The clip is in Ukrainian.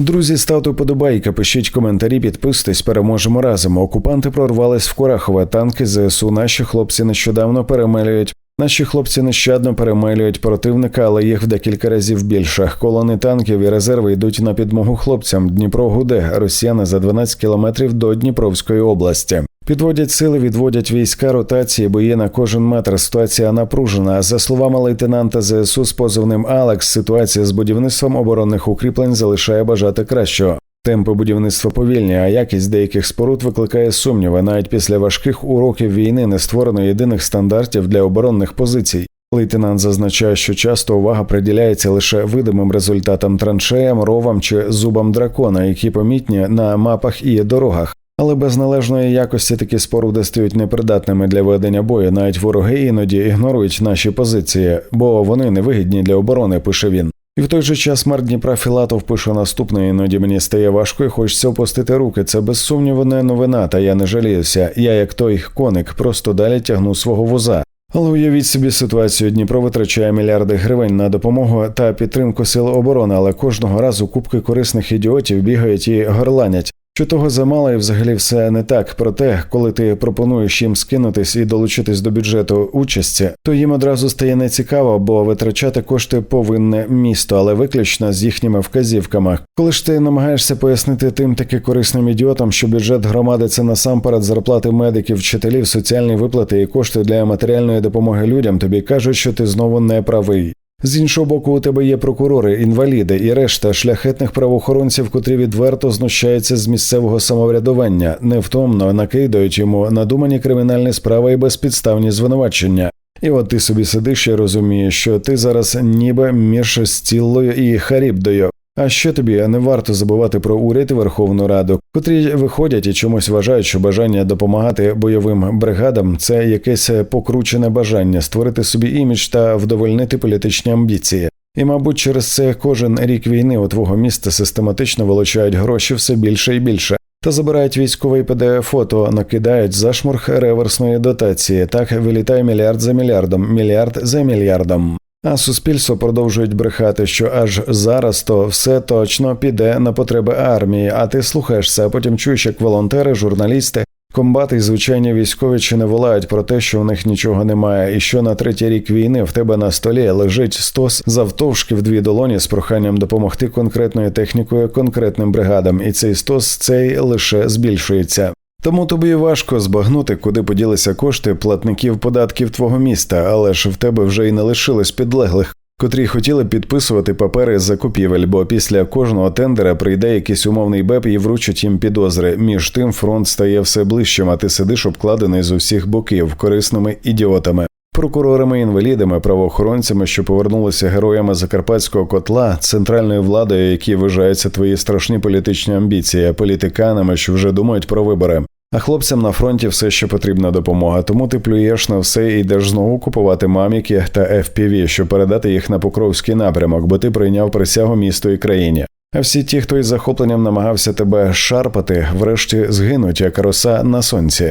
Друзі, ставте подобайка, пишіть коментарі, підписуйтесь, переможемо разом. Окупанти прорвались в Курахове. Танки ЗСУ. Наші хлопці нещодавно перемелюють. Наші хлопці нещадно перемелюють противника, але їх в декілька разів більше. Колони танків і резерви йдуть на підмогу хлопцям. Дніпро гуде. Росіяни за 12 кілометрів до Дніпровської області. Підводять сили, відводять війська, ротації, бої на кожен метр. Ситуація напружена. За словами лейтенанта ЗСУ з позивним Алекс, ситуація з будівництвом оборонних укріплень залишає бажати кращого. Темпи будівництва повільні, а якість деяких споруд викликає сумніви. Навіть після важких уроків війни не створено єдиних стандартів для оборонних позицій. Лейтенант зазначає, що часто увага приділяється лише видимим результатам траншеям, ровам чи зубам дракона, які помітні на мапах і дорогах. Але без належної якості такі споруди стають непридатними для ведення бою. Навіть вороги іноді ігнорують наші позиції, бо вони невигідні для оборони. Пише він. І в той же час мер Дніпра Філатов пише наступне. Іноді мені стає важко і хочеться опустити руки. Це без сумніву не новина, та я не жаліюся. Я, як той коник, просто далі тягну свого воза. Але уявіть собі ситуацію. Дніпро витрачає мільярди гривень на допомогу та підтримку сил оборони, але кожного разу купки корисних ідіотів бігають і горланять. Що того замало і взагалі все не так. Проте, коли ти пропонуєш їм скинутись і долучитись до бюджету участі, то їм одразу стає нецікаво, бо витрачати кошти повинне місто, але виключно з їхніми вказівками. Коли ж ти намагаєшся пояснити тим таки корисним ідіотам, що бюджет громади це насамперед зарплати медиків, вчителів, соціальні виплати і кошти для матеріальної допомоги людям, тобі кажуть, що ти знову не правий. З іншого боку, у тебе є прокурори, інваліди і решта шляхетних правоохоронців, котрі відверто знущаються з місцевого самоврядування, невтомно накидають йому надумані кримінальні справи і безпідставні звинувачення. І от ти собі сидиш і розумієш, що ти зараз ніби між Стіллою і Харібдою. А ще тобі не варто забувати про уряд і Верховну Раду, котрі виходять і чомусь вважають, що бажання допомагати бойовим бригадам це якесь покручене бажання створити собі імідж та вдовольнити політичні амбіції. І, мабуть, через це кожен рік війни у твого міста систематично вилучають гроші все більше і більше. Та забирають військове pdf фото, накидають зашморг реверсної дотації. Так вилітає мільярд за мільярдом, мільярд за мільярдом. А суспільство продовжують брехати, що аж зараз то все точно піде на потреби армії. А ти слухаєшся, а потім чуєш, як волонтери, журналісти, комбати і звичайні військові чи не волають про те, що в них нічого немає, і що на третій рік війни в тебе на столі лежить стос завтовшки в дві долоні з проханням допомогти конкретною технікою конкретним бригадам, і цей стос цей лише збільшується. Тому тобі важко збагнути, куди поділися кошти платників податків твого міста, але ж в тебе вже й не лишилось підлеглих, котрі хотіли підписувати папери з закупівель, бо після кожного тендера прийде якийсь умовний беп і вручить їм підозри. Між тим фронт стає все ближчим, а ти сидиш обкладений з усіх боків корисними ідіотами. Прокурорами, інвалідами, правоохоронцями, що повернулися героями закарпатського котла, центральною владою, які вважаються твої страшні політичні амбіції, політиканами, що вже думають про вибори. А хлопцям на фронті все ще потрібна допомога, тому ти плюєш на все і йдеш знову купувати маміки та FPV, щоб передати їх на Покровський напрямок, бо ти прийняв присягу місту і країні. А всі ті, хто із захопленням намагався тебе шарпати, врешті згинуть як роса на сонці.